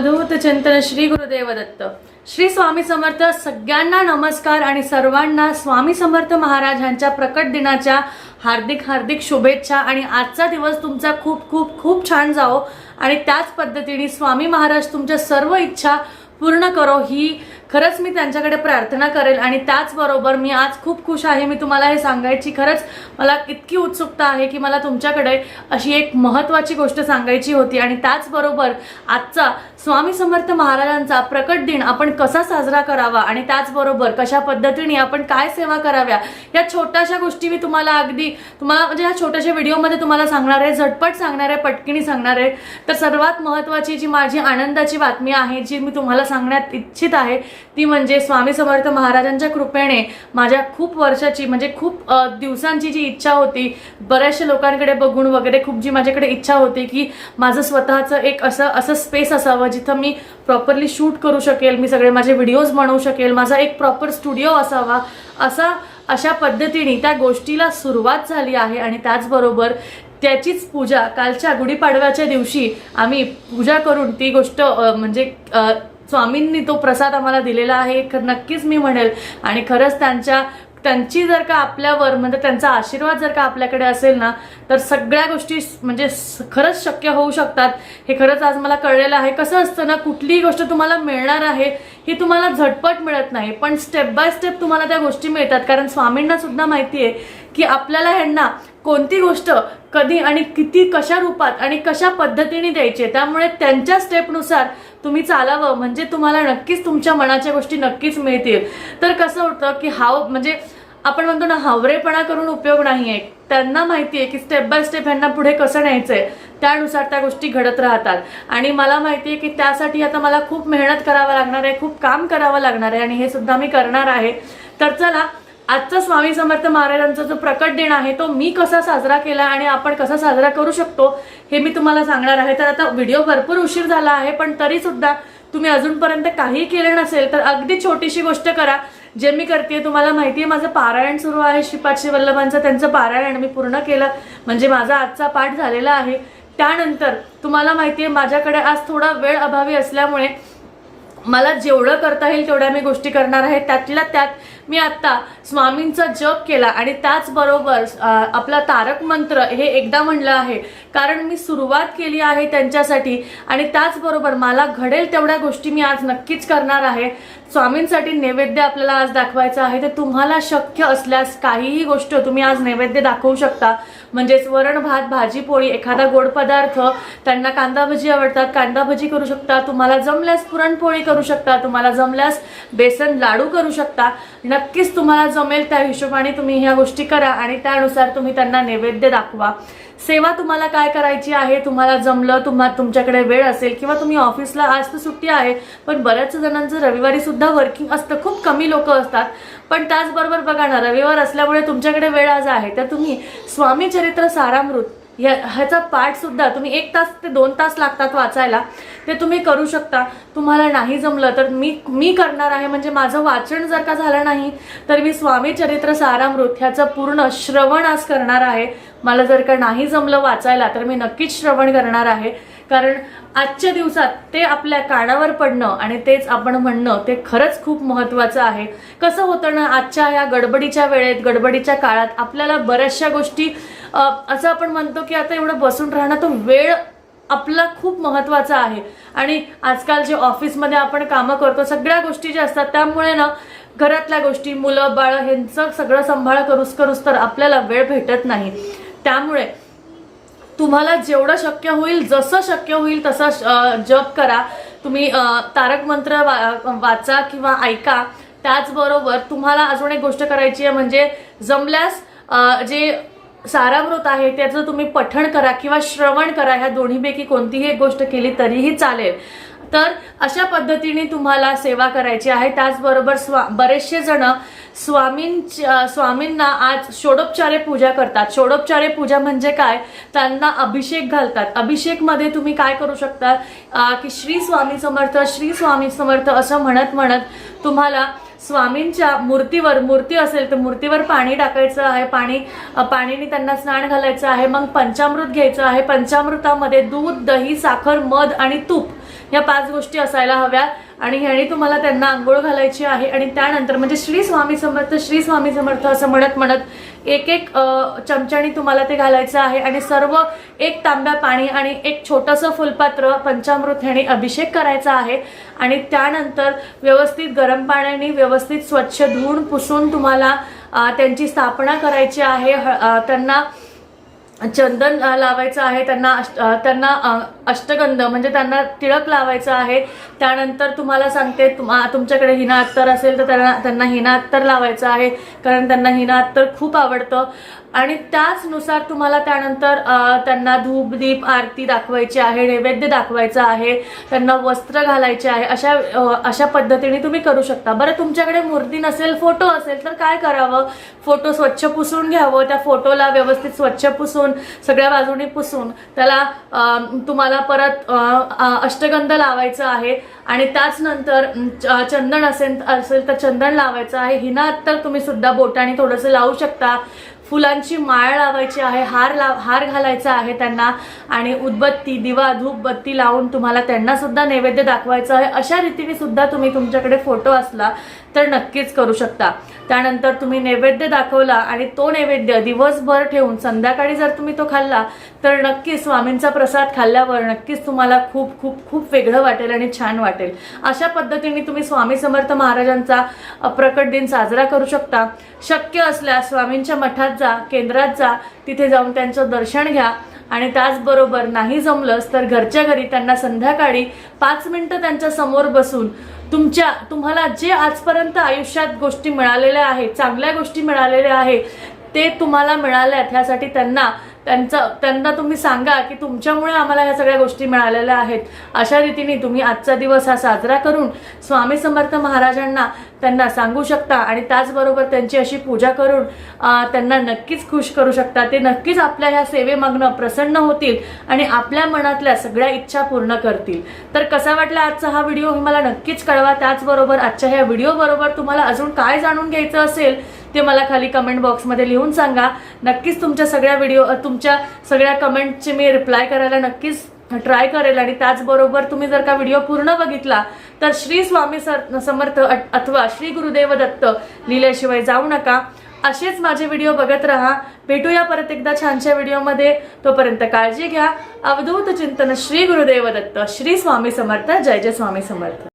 अवधूत चिंतन श्री गुरुदेव दत्त. श्री स्वामी समर्थ सगळ्यांना नमस्कार आणि सर्वांना स्वामी समर्थ महाराजांच्या प्रकट दिनाच्या हार्दिक हार्दिक शुभेच्छा आणि आजचा दिवस तुमचा खूप खूप खूप छान जावो. आणि त्याच पद्धतीने स्वामी महाराज तुमच्या सर्व इच्छा पूर्ण करो ही खरंच मी त्यांच्याकडे प्रार्थना करेल आणि त्याचबरोबर मी आज खूप खुश आहे. मी तुम्हाला हे सांगायची खरंच मला इतकी उत्सुकता आहे की मला तुमच्याकडे अशी एक महत्त्वाची गोष्ट सांगायची होती आणि त्याचबरोबर आजचा स्वामी समर्थ महाराजांचा प्रकट दिन आपण कसा साजरा करावा आणि त्याचबरोबर कशा पद्धतीने आपण काय सेवा कराव्या या छोट्याशा गोष्टी मी तुम्हाला अगदी तुम्हाला म्हणजे या छोट्याशा व्हिडिओमध्ये तुम्हाला सांगणार आहे झटपट सांगणार आहे पटकिनी सांगणार आहे. तर सर्वात महत्त्वाची जी माझी आनंदाची बातमी आहे जी मी तुम्हाला सांगण्यात इच्छित आहे ती म्हणजे स्वामी समर्थ महाराजांच्या कृपेने माझ्या खूप वर्षाची म्हणजे खूप दिवसांची जी इच्छा होती बऱ्याचशा लोकांकडे बघून वगैरे खूप जी माझ्याकडे इच्छा होती की माझं स्वतःचं एक असं असं स्पेस असावं जिथं मी प्रॉपरली शूट करू शकेल मी सगळे माझे व्हिडिओज बनवू शकेल माझा एक प्रॉपर स्टुडिओ असावा असा अशा पद्धतीने त्या गोष्टीला सुरुवात झाली आहे आणि त्याचबरोबर त्याचीच पूजा कालच्या गुढीपाडव्याच्या दिवशी आम्ही पूजा करून ती गोष्ट म्हणजे स्वामींनी तो प्रसाद आम्हाला दिलेला आहे खर नक्कीच मी म्हणेल. आणि खरंच त्यांच्या त्यांची जर का आपल्यावर म्हणजे त्यांचा आशीर्वाद जर का आपल्याकडे असेल ना तर सगळ्या गोष्टी म्हणजे खरंच शक्य होऊ शकतात. हे खरंच आज मला कळलेलं आहे. कसं असतं ना कुठलीही गोष्ट तुम्हाला मिळणार आहे ही तुम्हाला झटपट मिळत नाही. पण स्टेप बाय स्टेप तुम्हाला त्या गोष्टी मिळतात. कारण स्वामींना सुद्धा माहिती आहे की आपल्याला ह्यांना कोणती गोष्ट कधी आणि किती कशा रूपात आणि कशा पद्धतीने द्यायची आहे? त्यामुळे त्यांच्या स्टेपनुसार तुम्ही चालावं म्हणजे तुम्हाला नक्कीच तुमच्या मनाच्या गोष्टी नक्कीच मिळतील. तर कसं होतं की हाव म्हणजे आपण म्हणतो ना हावरेपणा करून उपयोग नाही आहे त्यांना माहिती आहे की स्टेप बाय स्टेप ह्यांना पुढे कसं न्यायचं आहे त्यानुसार त्या गोष्टी घडत राहतात. आणि मला माहिती आहे की त्यासाठी आता मला खूप मेहनत करावं लागणार आहे खूप काम करावं लागणार आहे आणि हे सुद्धा मी करणार आहे. तर चला आजचा स्वामी समर्थ महाराजांचा जो प्रकट दिन आहे तो मी कसा साजरा केला आणि आपण कसा साजरा करू शकतो हे मी तुम्हाला सांगणार आहे. तर आता व्हिडिओ भरपूर उशीर झाला आहे पण तरी सुद्धा तुम्ही अजूनपर्यंत काही केलं नसेल तर अगदी छोटीशी गोष्ट करा. जे मी करते तुम्हाला माहिती आहे माझं पारायण सुरू आहे श्रीपाद वल्लभांचं. त्यांचं पारायण मी पूर्ण केलं. म्हणजे माझा आजचा पाठ झालेला आहे. त्यानंतर तुम्हाला माहिती आहे माझ्याकडे आज थोडा वेळ अभावी असल्यामुळे मला जेवढं करता येईल तेवढ्या मी गोष्टी करणार आहे. त्यातल्या त्यात मी आत्ता स्वामींचा जप केला आणि त्याचबरोबर आपला तारक मंत्र हे एकदा म्हणलं आहे. कारण मी सुरुवात केली आहे त्यांच्यासाठी आणि त्याचबरोबर मला घडेल तेवढ्या गोष्टी मी आज नक्कीच करणार आहे. स्वामींसाठी नैवेद्य आपल्याला आज दाखवायचं आहे. तर तुम्हाला शक्य असल्यास काहीही गोष्ट तुम्ही आज नैवेद्य दाखवू शकता. म्हणजेच वरण भात भाजी पोळी एखादा गोड पदार्थ. त्यांना कांदा भजी आवडतात कांदा भजी करू शकता. तुम्हाला जमल्यास पुरणपोळी करू शकता. तुम्हाला जमल्यास बेसन लाडू करू शकता. नक्कीच तुम्हाला जमेल त्या हिशोबाने तुम्ही ह्या गोष्टी करा आणि त्यानुसार तुम्ही त्यांना नैवेद्य दाखवा. सेवा तुम्हाला काय करायची आहे तुम्हाला जमलं तुम्हा तुमच्याकडे वेळ असेल किंवा तुम्ही ऑफिसला आज तर सुट्टी आहे पण बऱ्याच जणांचं रविवारी सुद्धा वर्किंग असतं. खूप कमी लोक असतात. पण त्याचबरोबर बघा ना रविवार असल्यामुळे तुमच्याकडे वेळ आज आहे. तर तुम्ही स्वामी चरित्र सारामृत ह्या ह्याचा पाठसुद्धा तुम्ही एक तास ते दोन तास लागतात वाचायला. ते तुम्ही करू शकता. तुम्हाला नाही जमलं तर मी मी करणार आहे. म्हणजे माझं वाचन जर का झालं नाही तर मी स्वामी चरित्र सारामृत ह्याचं पूर्ण श्रवण आज करणार आहे. मला जर का नाही जमलं वाचायला तर मी नक्कीच श्रवण करणार आहे. कारण आजच्या दिवसात ते आपल्या कानावर पडणं आणि तेच आपण म्हणणं ते खरंच खूप महत्त्वाचं आहे. कसं होतं ना आजच्या या गडबडीच्या वेळेत गडबडीच्या काळात आपल्याला बऱ्याचशा गोष्टी असं आपण म्हणतो की आता एवढं बसून राहणं तो वेळ आपला खूप महत्त्वाचा आहे. आणि आजकाल जे ऑफिसमध्ये आपण कामं करतो सगळ्या गोष्टी ज्या असतात त्यामुळे ना घरातल्या गोष्टी मुलं बाळं ह्यांचं सगळं सांभाळ करूस करूस तर आपल्याला वेळ भेटत नाही. त्यामुळे तुम्हाला जेवढं शक्य होईल जसं शक्य होईल तसं जप करा. तुम्ही तारक मंत्र वा- वाचा किंवा ऐका. त्याचबरोबर तुम्हाला अजून एक गोष्ट करायची आहे म्हणजे जमल्यास जे सारामृत आहे त्याचं तुम्ही पठण करा किंवा श्रवण करा. ह्या दोन्हीपैकी कोणतीही एक गोष्ट केली तरीही चालेल. तर अशा पद्धतीने तुम्हाला सेवा करायची आहे. त्याचबरोबर स्वा बरेचसे जण स्वामींच्या स्वामींना आज षोडोपचारे पूजा करतात. षोडोपचारे पूजा म्हणजे काय? त्यांना अभिषेक घालतात. अभिषेकमध्ये तुम्ही काय करू शकता? की श्री स्वामी समर्थ श्री स्वामी समर्थ असं म्हणत म्हणत तुम्हाला स्वामींच्या मूर्तीवर मूर्ती असेल तर मूर्तीवर पाणी टाकायचं आहे. पाणी पाणीने त्यांना स्नान घालायचं आहे. मग पंचामृत घ्यायचं आहे. पंचामृतामध्ये दूध दही साखर मध आणि तूप या पाच गोष्टी असायला हव्या आणि ह्याने तुम्हाला त्यांना आंघोळ घालायची आहे. आणि त्यानंतर म्हणजे श्री स्वामी समर्थ श्री स्वामी समर्थ असं म्हणत म्हणत एक एक अ, चमच्यानी तुम्हाला ते घालायचं आहे. आणि सर्व एक तांब्या पाणी आणि एक छोटंसं फुलपात्र पंचामृत ह्याने अभिषेक करायचा आहे. आणि त्यानंतर व्यवस्थित गरम पाण्याने व्यवस्थित स्वच्छ धुवून पुसून तुम्हाला त्यांची स्थापना करायची आहे. ह- त्यांना चंदन लावायचं आहे त्यांना अष्ट त्यांना अष्टगंध म्हणजे त्यांना टिळक लावायचं आहे. त्यानंतर तुम्हाला सांगते तुम- तुमच्याकडे हिना अत्तर असेल तर त्यांना त्यांना हिना अत्तर लावायचं आहे कारण त्यांना हिना अत्तर खूप आवडतं. आणि त्याचनुसार तुम्हाला त्यानंतर त्यांना धूप दीप आरती दाखवायची आहे नैवेद्य दाखवायचं आहे त्यांना वस्त्र घालायचे आहे अशा अशा पद्धतीने तुम्ही करू शकता. बरं तुमच्याकडे मूर्ती नसेल फोटो असेल तर काय करावं? फोटो स्वच्छ पुसून घ्यावं त्या फोटोला व्यवस्थित स्वच्छ पुसून सगळ्या बाजूनी पुसून त्याला तुम्हाला परत अष्टगंध लावायचं आहे आणि त्याच नंतर च- चंदन असेल असेल तर चंदन लावायचं आहे. हिना तर तुम्ही सुद्धा बोटाने थोडंसं लावू शकता. फुलांची माळ लावायची आहे हार लाव हार घालायचा आहे त्यांना आणि उदबत्ती दिवा धूप बत्ती लावून तुम्हाला त्यांना सुद्धा नैवेद्य दाखवायचं आहे. अशा रीतीने सुद्धा तुम्ही तुमच्याकडे फोटो असला तर नक्कीच करू शकता. त्यानंतर तुम्ही नैवेद्य दाखवला आणि तो नैवेद्य दिवसभर ठेवून संध्याकाळी जर तुम्ही तो खाल्ला तर नक्कीच स्वामींचा प्रसाद खाल्ल्यावर नक्कीच तुम्हाला खूप खूप खूप वेगळं वाटेल आणि छान वाटेल. अशा पद्धतीने तुम्ही स्वामी समर्थ महाराजांचा प्रकट दिन साजरा करू शकता. शक्य असल्यास स्वामींच्या मठात जा केंद्रात जा तिथे जाऊन त्यांचं दर्शन घ्या. आणि त्याचबरोबर नाही जमलंच तर घरच्या घरी त्यांना संध्याकाळी पाच मिनटं त्यांच्यासमोर बसून तुमच्या तुम्हाला जे आजपर्यंत आयुष्यात गोष्टी मिळालेल्या आहेत चांगल्या गोष्टी मिळालेल्या आहेत ते तुम्हाला मिळाल्यात ह्यासाठी त्यांना त्यांचं त्यांना तुम्ही सांगा की तुमच्यामुळे आम्हाला ह्या सगळ्या गोष्टी मिळालेल्या आहेत. अशा रीतीने तुम्ही आजचा दिवस हा साजरा करून स्वामी समर्थ महाराजांना त्यांना सांगू शकता आणि त्याचबरोबर त्यांची अशी पूजा करून त्यांना नक्कीच खुश करू शकता. ते नक्कीच आपल्या ह्या सेवेमागनं प्रसन्न होतील आणि आपल्या मनातल्या सगळ्या इच्छा पूर्ण करतील. तर कसा वाटला आजचा हा व्हिडिओ हे मला नक्कीच कळवा. त्याचबरोबर आजच्या ह्या व्हिडिओबरोबर तुम्हाला अजून काय जाणून घ्यायचं असेल ते मला खाली कमेंट बॉक्समध्ये लिहून सांगा. नक्कीच तुमच्या सगळ्या व्हिडिओ तुमच्या सगळ्या कमेंटचे मी रिप्लाय करायला नक्कीच ट्राय करेल आणि त्याचबरोबर तुम्ही जर का व्हिडिओ पूर्ण बघितला तर श्री स्वामी सर समर्थ अथवा श्री गुरुदेव दत्त लिहिल्याशिवाय जाऊ नका. असेच माझे व्हिडिओ बघत राहा. भेटूया परत एकदा छानशा व्हिडिओमध्ये तोपर्यंत काळजी घ्या. अवधूत चिंतन श्री गुरुदेव दत्त श्री स्वामी समर्थ जय जय स्वामी समर्थ.